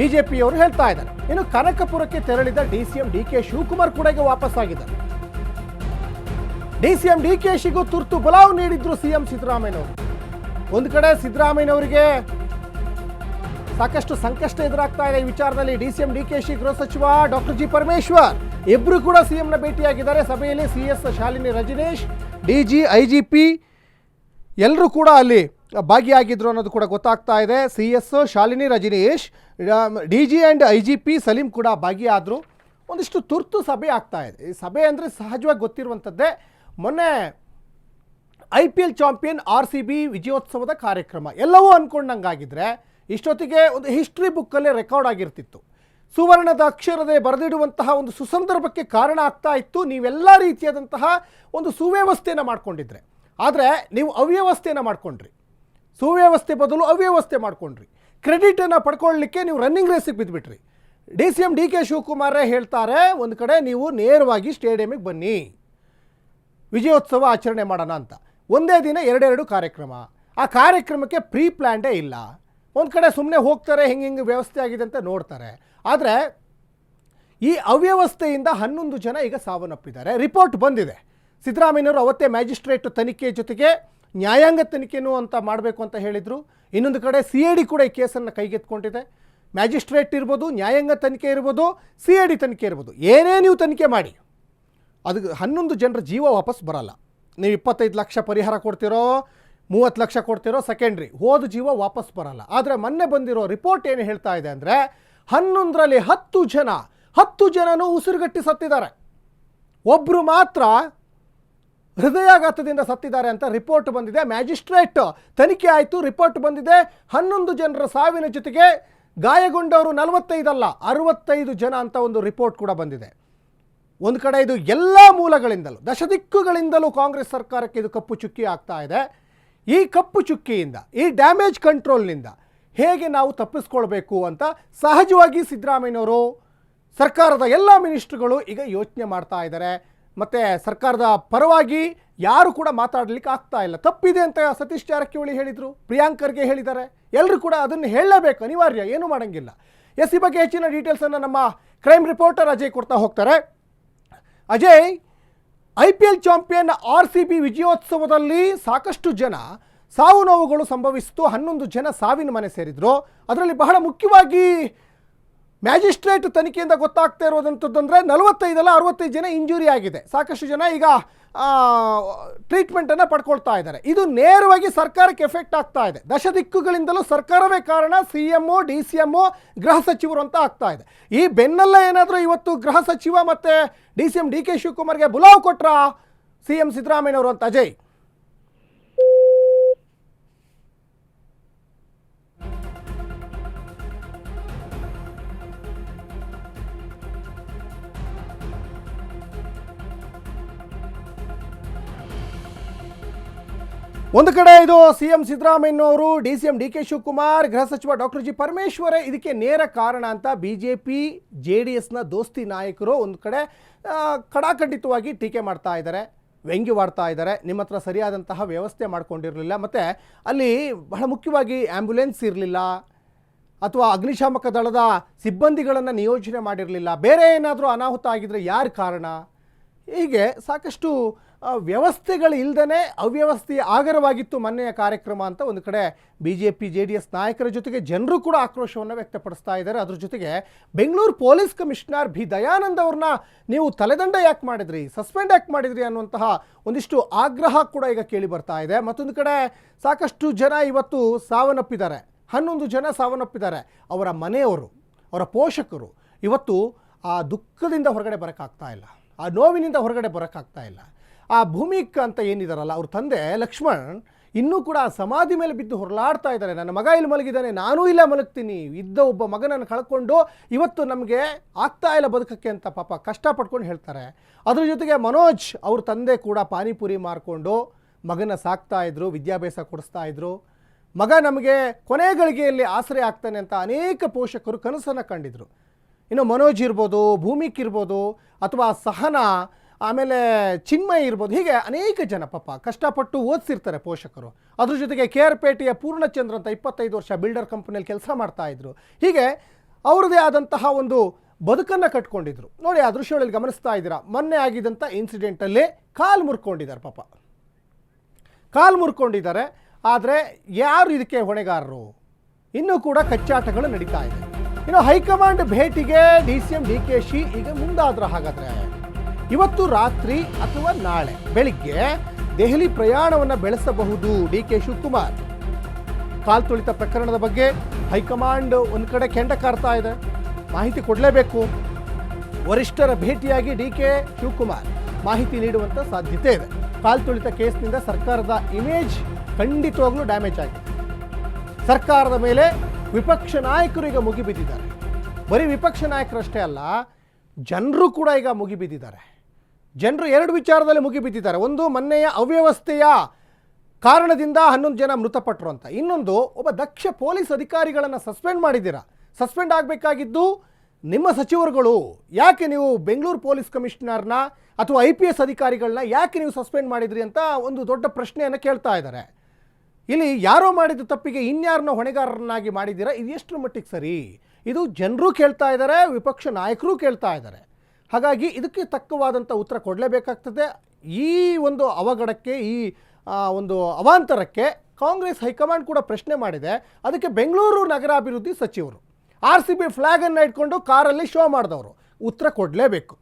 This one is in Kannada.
ಬಿಜೆಪಿಯವರು ಹೇಳ್ತಾ ಇದ್ದಾರೆ. ಇನ್ನು ಕನಕಪುರಕ್ಕೆ ತೆರಳಿದ ಡಿಸಿಎಂ ಡಿ ಕೆ ಶಿವಕುಮಾರ್ ಕೂಡ ಈಗ ವಾಪಸ್ ಆಗಿದ್ದಾರೆ D C M D K ಶಿಗೂ ತುರ್ತು ಬಲಾವ್ ನೀಡಿದ್ರು ಸಿಎಂ ಸಿದ್ದರಾಮಯ್ಯನವರು. ಒಂದು ಕಡೆ ಸಿದ್ದರಾಮಯ್ಯನವರಿಗೆ ಸಾಕಷ್ಟು ಸಂಕಷ್ಟ ಎದುರಾಗ್ತಾ ಇದೆ ಈ ವಿಚಾರದಲ್ಲಿ. ಡಿಸಿಎಂ ಡಿ ಕೆ ಶಿ ಗೃಹ ಸಚಿವ ಡಾಕ್ಟರ್ ಜಿ ಪರಮೇಶ್ವರ್ ಇಬ್ಬರು ಕೂಡ ಸಿಎಂನ ಭೇಟಿಯಾಗಿದ್ದಾರೆ. ಸಭೆಯಲ್ಲಿ C S Shalini Rajneesh, D G I G P ಎಲ್ಲರೂ ಕೂಡ ಅಲ್ಲಿ ಭಾಗಿಯಾಗಿದ್ರು ಅನ್ನೋದು ಕೂಡ ಗೊತ್ತಾಗ್ತಾ ಇದೆ. C S Shalini Rajneesh D G and I G P Saleem ಕೂಡ ಭಾಗಿಯಾದರು. ಒಂದಿಷ್ಟು ತುರ್ತು ಸಭೆ ಆಗ್ತಾ ಇದೆ. ಈ ಸಭೆ ಅಂದರೆ ಸಹಜವಾಗಿ ಗೊತ್ತಿರುವಂಥದ್ದೇ. ಮೊನ್ನೆ I P L champion R C B ವಿಜಯೋತ್ಸವದ ಕಾರ್ಯಕ್ರಮ. ಎಲ್ಲವೂ ಅಂದ್ಕೊಂಡಂಗಾಗಿದ್ರೆ ಇಷ್ಟೊತ್ತಿಗೆ ಒಂದು ಹಿಸ್ಟ್ರಿ ಬುಕ್ಕಲ್ಲೇ ರೆಕಾರ್ಡ್ ಆಗಿರ್ತಿತ್ತು. ಸುವರ್ಣದ ಅಕ್ಷರದೇ ಬರೆದಿಡುವಂತಹ ಒಂದು ಸುಸಂದರ್ಭಕ್ಕೆ ಕಾರಣ ಆಗ್ತಾ ಇತ್ತು. ನೀವೆಲ್ಲ ರೀತಿಯಾದಂತಹ ಒಂದು ಸುವ್ಯವಸ್ಥೆಯನ್ನು ಮಾಡಿಕೊಂಡಿದ್ರೆ. ಆದರೆ ನೀವು ಅವ್ಯವಸ್ಥೆಯನ್ನು ಮಾಡ್ಕೊಂಡ್ರಿ. ಸುವ್ಯವಸ್ಥೆ ಬದಲು ಅವ್ಯವಸ್ಥೆ ಮಾಡ್ಕೊಂಡ್ರಿ. ಕ್ರೆಡಿಟನ್ನು ಪಡ್ಕೊಳ್ಳಲಿಕ್ಕೆ ನೀವು ರನ್ನಿಂಗ್ ರೇಸಿಗೆ ಬಿದ್ದುಬಿಟ್ರಿ D C M D K ಶಿವಕುಮಾರೇ ಹೇಳ್ತಾರೆ, ಒಂದು ಕಡೆ ನೀವು ನೇರವಾಗಿ ಸ್ಟೇಡಿಯಮಿಗೆ ಬನ್ನಿ. ವಿಜಯೋತ್ಸವ ಆಚರಣೆ ಮಾಡೋಣ ಅಂತ. ಒಂದೇ ದಿನ ಎರಡೆರಡು ಕಾರ್ಯಕ್ರಮ. ಆ ಕಾರ್ಯಕ್ರಮಕ್ಕೆ ಪ್ರೀ ಪ್ಲ್ಯಾಂಡೇ ಇಲ್ಲ. ಒಂದು ಕಡೆ ಸುಮ್ಮನೆ ಹೋಗ್ತಾರೆ, ಹೆಂಗೆ ಹಿಂಗೆ ವ್ಯವಸ್ಥೆ ಆಗಿದೆ ಅಂತ ನೋಡ್ತಾರೆ. ಆದರೆ ಈ ಅವ್ಯವಸ್ಥೆಯಿಂದ ಹನ್ನೊಂದು ಜನ ಈಗ ಸಾವನ್ನಪ್ಪಿದ್ದಾರೆ. ರಿಪೋರ್ಟ್ ಬಂದಿದೆ. ಸಿದ್ದರಾಮಯ್ಯನವರು ಅವತ್ತೇ ಮ್ಯಾಜಿಸ್ಟ್ರೇಟ್ ತನಿಖೆ ಜೊತೆಗೆ ನ್ಯಾಯಾಂಗ ತನಿಖೆನೂ ಅಂತ ಮಾಡಬೇಕು ಅಂತ ಹೇಳಿದರು. ಇನ್ನೊಂದು ಕಡೆ ಸಿ ಐ ಡಿ ಕೂಡ ಈ ಕೇಸನ್ನು ಕೈಗೆತ್ಕೊಂಡಿದೆ ಮ್ಯಾಜಿಸ್ಟ್ರೇಟ್ ಇರ್ಬೋದು, ನ್ಯಾಯಾಂಗ ತನಿಖೆ ಇರ್ಬೋದು ಸಿ ಐ ಡಿ ತನಿಖೆ ಇರ್ಬೋದು. ಏನೇ ನೀವು ತನಿಖೆ ಮಾಡಿ, ಅದು ಹನ್ನೊಂದು ಜನರ ಜೀವ ವಾಪಸ್ ಬರಲ್ಲ. ನೀವು ಇಪ್ಪತ್ತೈದು ಲಕ್ಷ ಪರಿಹಾರ ಕೊಡ್ತಿರೋ, ಮೂವತ್ತು ಲಕ್ಷ ಕೊಡ್ತಿರೋ ಸೆಕೆಂಡ್ರಿ ಹೋದ ಜೀವ ವಾಪಸ್ ಬರಲ್ಲ. ಆದರೆ ಮೊನ್ನೆ ಬಂದಿರೋ ರಿಪೋರ್ಟ್ ಏನು ಹೇಳ್ತಾ ಇದೆ ಅಂದರೆ, ಹನ್ನೊಂದರಲ್ಲಿ ಹತ್ತು ಜನ, ಹತ್ತು ಜನನೂ ಉಸಿರುಗಟ್ಟಿ ಸತ್ತಿದ್ದಾರೆ. ಒಬ್ಬರು ಮಾತ್ರ ಹೃದಯಾಘಾತದಿಂದ ಸತ್ತಿದ್ದಾರೆ ಅಂತ ರಿಪೋರ್ಟ್ ಬಂದಿದೆ. ಮ್ಯಾಜಿಸ್ಟ್ರೇಟ್ ತನಿಖೆ ಆಯಿತು. ರಿಪೋರ್ಟ್ ಬಂದಿದೆ. ಹನ್ನೊಂದು ಜನರ ಸಾವಿನ ಜೊತೆಗೆ ಗಾಯಗೊಂಡವರು ನಲವತ್ತೈದಲ್ಲ, ಅರವತ್ತೈದು ಜನ ಅಂತ ಒಂದು ರಿಪೋರ್ಟ್ ಕೂಡ ಬಂದಿದೆ. ಒಂದು ಕಡೆ ಇದು ಎಲ್ಲ ಮೂಲಗಳಿಂದಲೂ, ದಶದಿಕ್ಕುಗಳಿಂದಲೂ ಕಾಂಗ್ರೆಸ್ ಸರ್ಕಾರಕ್ಕೆ ಇದು ಕಪ್ಪು ಚುಕ್ಕಿ ಆಗ್ತಾ ಇದೆ. ಈ ಕಪ್ಪು ಚುಕ್ಕಿಯಿಂದ, ಈ ಡ್ಯಾಮೇಜ್ ಕಂಟ್ರೋಲ್ನಿಂದ ಹೇಗೆ ನಾವು ತಪ್ಪಿಸ್ಕೊಳ್ಬೇಕು ಅಂತ ಸಹಜವಾಗಿ ಸಿದ್ದರಾಮಯ್ಯನವರು ಸರ್ಕಾರದ ಎಲ್ಲ ಮಿನಿಸ್ಟ್ರುಗಳು ಈಗ ಯೋಚನೆ ಮಾಡ್ತಾ ಇದ್ದಾರೆ. ಮತ್ತು ಸರ್ಕಾರದ ಪರವಾಗಿ ಯಾರು ಕೂಡ ಮಾತಾಡಲಿಕ್ಕೆ ಆಗ್ತಾ ಇಲ್ಲ. ತಪ್ಪಿದೆ ಅಂತ ಸತೀಶ್ ಜಾರಕಿಹೊಳಿ ಹೇಳಿದರು ಪ್ರಿಯಾಂಕರ್ಗೆ ಹೇಳಿದ್ದಾರೆ. ಎಲ್ಲರೂ ಕೂಡ ಅದನ್ನು ಹೇಳಲೇಬೇಕು ಅನಿವಾರ್ಯ, ಏನು ಮಾಡೋಂಗಿಲ್ಲ. ಎಸ್ ಈ ಬಗ್ಗೆ ಹೆಚ್ಚಿನ ಡೀಟೇಲ್ಸನ್ನು ನಮ್ಮ ಕ್ರೈಮ್ ರಿಪೋರ್ಟರ್ ಅಜಯ್ ಕೊಡ್ತಾ ಹೋಗ್ತಾರೆ. Ajay I P L champion R C B ವಿಜಯೋತ್ಸವದಲ್ಲಿ ಸಾಕಷ್ಟು ಜನ ಸಾವು ನೋವುಗಳು ಸಂಭವಿಸಿತು, ಹನ್ನೊಂದು ಜನ ಸಾವಿನ ಮನೆ ಸೇರಿದ್ರು. ಅದರಲ್ಲಿ ಬಹಳ ಮುಖ್ಯವಾಗಿ ಮ್ಯಾಜಿಸ್ಟ್ರೇಟ್ ತನಿಖೆಯಿಂದ ಗೊತ್ತಾಗ್ತಾ ಇರೋದಂಥದ್ದಂದರೆ ನಲವತ್ತೈದಲ್ಲ ಅರವತ್ತೈದು ಜನ ಇಂಜುರಿ ಆಗಿದೆ. ಸಾಕಷ್ಟು ಜನ ಈಗ ಟ್ರೀಟ್ಮೆಂಟನ್ನು ಪಡ್ಕೊಳ್ತಾ ಇದ್ದಾರೆ. ಇದು ನೇರವಾಗಿ ಸರ್ಕಾರಕ್ಕೆ ಎಫೆಕ್ಟ್ ಆಗ್ತಾ ಇದೆ. ದಶ ದಿಕ್ಕುಗಳಿಂದಲೂ ಸರ್ಕಾರವೇ ಕಾರಣ C M D C M ಗೃಹ ಸಚಿವರು ಅಂತ ಆಗ್ತಾ ಇದೆ. ಈ ಬೆನ್ನಲ್ಲ ಏನಾದರೂ ಇವತ್ತು ಗೃಹ ಸಚಿವ ಮತ್ತು D C M D K ಶಿವಕುಮಾರ್ಗೆ ಬುಲಾವ್ ಕೊಟ್ರಾ? ಸಿ ಎಂ ಸಿದ್ದರಾಮಯ್ಯವರು ಅಂತ, ಅಜಯ್. ಒಂದು ಕಡೆ ಇದು ಸಿ ಎಂ ಸಿದ್ದರಾಮಯ್ಯನವರು, D C M D K Shivakumar, ಗೃಹ ಸಚಿವ ಡಾಕ್ಟರ್ ಜಿ ಪರಮೇಶ್ವರೇ ಇದಕ್ಕೆ ನೇರ ಕಾರಣ ಅಂತ B J P J D ಎಸ್ನ ದೋಸ್ತಿ ನಾಯಕರು ಒಂದು ಕಡೆ ಕಡಾಖಂಡಿತವಾಗಿ ಟೀಕೆ ಮಾಡ್ತಾ ಇದ್ದಾರೆ ವ್ಯಂಗ್ಯವಾಡ್ತಾ ಇದ್ದಾರೆ, ನಿಮ್ಮ ಹತ್ರ ಸರಿಯಾದಂತಹ ವ್ಯವಸ್ಥೆ ಮಾಡ್ಕೊಂಡಿರಲಿಲ್ಲ, ಮತ್ತು ಅಲ್ಲಿ ಬಹಳ ಮುಖ್ಯವಾಗಿ ಆ್ಯಂಬುಲೆನ್ಸ್ ಇರಲಿಲ್ಲ, ಅಥವಾ ಅಗ್ನಿಶಾಮಕ ದಳದ ಸಿಬ್ಬಂದಿಗಳನ್ನು ನಿಯೋಜನೆ ಮಾಡಿರಲಿಲ್ಲ, ಬೇರೆ ಏನಾದರೂ ಅನಾಹುತ ಆಗಿದ್ದರೆ ಯಾರು ಕಾರಣ? ಹೀಗೆ ಸಾಕಷ್ಟು ವ್ಯವಸ್ಥೆಗಳು ಇಲ್ಲದೇ ಅವ್ಯವಸ್ಥೆಯ ಆಗರವಾಗಿತ್ತು ಮೊನ್ನೆಯ ಕಾರ್ಯಕ್ರಮ ಅಂತ ಒಂದು ಕಡೆ B J P J D S ನಾಯಕರ ಜೊತೆಗೆ ಜನರು ಕೂಡ ಆಕ್ರೋಶವನ್ನು ವ್ಯಕ್ತಪಡಿಸ್ತಾ ಇದ್ದಾರೆ. ಅದ್ರ ಜೊತೆಗೆ Bengaluru police commissioner B. Dayanand ಅವ್ರನ್ನ ನೀವು ತಲೆದಂಡ ಯಾಕೆ ಮಾಡಿದ್ರಿ? ಸಸ್ಪೆಂಡ್ ಯಾಕೆ ಮಾಡಿದ್ರಿ ಅನ್ನುವಂತಹ ಒಂದಿಷ್ಟು ಆಗ್ರಹ ಕೂಡ ಈಗ ಕೇಳಿ ಬರ್ತಾ ಇದೆ. ಮತ್ತೊಂದು ಕಡೆ ಸಾಕಷ್ಟು ಜನ ಇವತ್ತು ಸಾವನ್ನಪ್ಪಿದ್ದಾರೆ. ಹನ್ನೊಂದು ಜನ ಸಾವನ್ನಪ್ಪಿದ್ದಾರೆ. ಅವರ ಮನೆಯವರು, ಅವರ ಪೋಷಕರು ಇವತ್ತು ಆ ದುಃಖದಿಂದ ಹೊರಗಡೆ ಬರೋಕ್ಕಾಗ್ತಾ ಇಲ್ಲ. ಆ ನೋವಿನಿಂದ ಹೊರಗಡೆ ಬರೋಕ್ಕಾಗ್ತಾ ಇಲ್ಲ. ಆ ಭೂಮಿಕ್ ಅಂತ ಏನಿದಾರಲ್ಲ, ಅವ್ರ ತಂದೆ ಲಕ್ಷ್ಮಣ್ ಇನ್ನೂ ಕೂಡ ಸಮಾಧಿ ಮೇಲೆ ಬಿದ್ದು ಹೊರಲಾಡ್ತಾ ಇದ್ದಾರೆ ನನ್ನ ಮಗ ಇಲ್ಲಿ ಮಲಗಿದ್ದಾನೆ, ನಾನೂ ಇಲ್ಲ ಮಲಗ್ತೀನಿ. ಇದ್ದ ಒಬ್ಬ ಮಗನನ್ನು ಕಳ್ಕೊಂಡು ಇವತ್ತು ನಮಗೆ ಆಗ್ತಾ ಇಲ್ಲ ಬದುಕಕ್ಕೆ ಅಂತ ಪಾಪ ಕಷ್ಟಪಟ್ಕೊಂಡು ಹೇಳ್ತಾರೆ. ಅದ್ರ ಜೊತೆಗೆ ಮನೋಜ್ ಅವ್ರ ತಂದೆ ಕೂಡ ಪಾನಿಪುರಿ ಮಾರ್ಕೊಂಡು ಮಗನ ಸಾಕ್ತಾ ಇದ್ರು, ವಿದ್ಯಾಭ್ಯಾಸ ಕೊಡಿಸ್ತಾ ಇದ್ರು. ಮಗ ನಮಗೆ ಕೊನೆ ಗಳಿಗೆಯಲ್ಲಿ ಆಸರೆ ಆಗ್ತಾನೆ ಅಂತ ಅನೇಕ ಪೋಷಕರು ಕನಸನ್ನು ಕಂಡಿದ್ರು. ಇನ್ನು ಮನೋಜ್ ಇರ್ಬೋದು, ಭೂಮಿಕ್ ಇರ್ಬೋದು, ಅಥವಾ ಸಹನ ಆಮೇಲೆ ಚಿನ್ಮಯ ಇರ್ಬೋದು. ಹೀಗೆ ಅನೇಕ ಜನ ಪಾಪ ಕಷ್ಟಪಟ್ಟು ಓದಿಸಿರ್ತಾರೆ ಪೋಷಕರು. ಅದ್ರ ಜೊತೆಗೆ ಕೆ ಆರ್ ಪೇಟೆಯ ಪೂರ್ಣಚಂದ್ರ ಅಂತ ಇಪ್ಪತ್ತೈದು ವರ್ಷ ಬಿಲ್ಡರ್ ಕಂಪನಿಯಲ್ಲಿ ಕೆಲಸ ಮಾಡ್ತಾ ಇದ್ರು. ಹೀಗೆ ಅವ್ರದ್ದೇ ಆದಂತಹ ಒಂದು ಬದುಕನ್ನು ಕಟ್ಕೊಂಡಿದ್ರು. ನೋಡಿ, ಆ ದೃಶ್ಯಗಳಲ್ಲಿ ಗಮನಿಸ್ತಾ ಇದ್ದೀರಾ. ಮೊನ್ನೆ ಆಗಿದ್ದಂಥ ಇನ್ಸಿಡೆಂಟಲ್ಲಿ ಕಾಲು ಮುರ್ಕೊಂಡಿದ್ದಾರೆ ಪಾಪ. ಕಾಲು ಮುರ್ಕೊಂಡಿದ್ದಾರೆ. ಆದರೆ ಯಾರು ಇದಕ್ಕೆ ಹೊಣೆಗಾರರು? ಇನ್ನೂ ಕೂಡ ಕಚ್ಚಾಟಗಳು ನಡೀತಾ ಇದೆ. ಇನ್ನು ಹೈಕಮಾಂಡ್ ಭೇಟಿಗೆ D C M D K she ಈಗ ಮುಂದಾದ್ರ ಹಾಗಾದ್ರೆ? ಇವತ್ತು ರಾತ್ರಿ ಅಥವಾ ನಾಳೆ ಬೆಳಿಗ್ಗೆ ದೆಹಲಿ ಪ್ರಯಾಣವನ್ನು ಬೆಳೆಸಬಹುದು ಡಿ ಕೆ ಶಿವಕುಮಾರ್. ಕಾಲ್ ತುಳಿತ ಪ್ರಕರಣದ ಬಗ್ಗೆ ಹೈಕಮಾಂಡ್ ಒಂದು ಕಡೆ ಕೆಂಡ ಕಾರ್ತಾ ಇದೆ. ಮಾಹಿತಿ ಕೊಡಲೇಬೇಕು. ವರಿಷ್ಠರ ಭೇಟಿಯಾಗಿ ಡಿ ಕೆ ಶಿವಕುಮಾರ್ ಮಾಹಿತಿ ನೀಡುವಂಥ ಸಾಧ್ಯತೆ ಇದೆ. ಕಾಲ್ ತುಳಿತ ಕೇಸ್ನಿಂದ ಸರ್ಕಾರದ ಇಮೇಜ್ ಖಂಡಿತವಾಗ್ಲೂ ಡ್ಯಾಮೇಜ್ ಆಗಿದೆ. ಸರ್ಕಾರದ ಮೇಲೆ ವಿಪಕ್ಷ ನಾಯಕರು ಈಗ ಮುಗಿಬಿದ್ದಿದ್ದಾರೆ. ಬರೀ ವಿಪಕ್ಷ ನಾಯಕರಷ್ಟೇ ಅಲ್ಲ, ಜನರು ಕೂಡ ಈಗ ಮುಗಿಬಿದ್ದಿದ್ದಾರೆ. ಜನರು ಎರಡು ವಿಚಾರದಲ್ಲಿ ಮುಗಿಬಿದ್ದಿದ್ದಾರೆ ಒಂದು, ಮೊನ್ನೆಯ ಅವ್ಯವಸ್ಥೆಯ ಕಾರಣದಿಂದ ಹನ್ನೊಂದು ಜನ ಮೃತಪಟ್ಟರು ಅಂತ. ಇನ್ನೊಂದು, ಒಬ್ಬ ದಕ್ಷ ಪೊಲೀಸ್ ಅಧಿಕಾರಿಗಳನ್ನು ಸಸ್ಪೆಂಡ್ ಮಾಡಿದ್ದೀರಾ? ಸಸ್ಪೆಂಡ್ ಆಗಬೇಕಾಗಿದ್ದು ನಿಮ್ಮ ಸಚಿವರುಗಳು. ಯಾಕೆ ನೀವು ಬೆಂಗಳೂರು ಪೊಲೀಸ್ ಕಮಿಷನರ್ನ ಅಥವಾ ಐ ಪಿ ಎಸ್ ಅಧಿಕಾರಿಗಳನ್ನ ಯಾಕೆ ನೀವು ಸಸ್ಪೆಂಡ್ ಮಾಡಿದ್ರಿ ಅಂತ ಒಂದು ದೊಡ್ಡ ಪ್ರಶ್ನೆಯನ್ನು ಕೇಳ್ತಾ ಇದ್ದಾರೆ. ಇಲ್ಲಿ ಯಾರೋ ಮಾಡಿದ ತಪ್ಪಿಗೆ ಇನ್ಯಾರನ್ನ ಹೊಣೆಗಾರರನ್ನಾಗಿ ಮಾಡಿದ್ದೀರಾ? ಇದು ಎಷ್ಟರ ಮಟ್ಟಿಗೆ ಸರಿ? ಇದು ಜನರು ಕೇಳ್ತಾ ಇದ್ದಾರೆ, ವಿಪಕ್ಷ ನಾಯಕರು ಕೇಳ್ತಾ ಇದ್ದಾರೆ. ಹಾಗಾಗಿ ಇದಕ್ಕೆ ತಕ್ಕವಾದಂಥ ಉತ್ತರ ಕೊಡಲೇಬೇಕಾಗ್ತದೆ. ಈ ಒಂದು ಅವಘಡಕ್ಕೆ, ಈ ಒಂದು ಅವಾಂತರಕ್ಕೆ ಕಾಂಗ್ರೆಸ್ ಹೈಕಮಾಂಡ್ ಕೂಡ ಪ್ರಶ್ನೆ ಮಾಡಿದೆ. ಅದಕ್ಕೆ ಬೆಂಗಳೂರು ನಗರಾಭಿವೃದ್ಧಿ ಸಚಿವರು, ಆರ್ ಸಿ ಬಿ ಫ್ಲ್ಯಾಗನ್ನು ಇಟ್ಕೊಂಡು ಕಾರಲ್ಲಿ ಶೋ ಮಾಡಿದವರು, ಉತ್ತರ ಕೊಡಲೇಬೇಕು.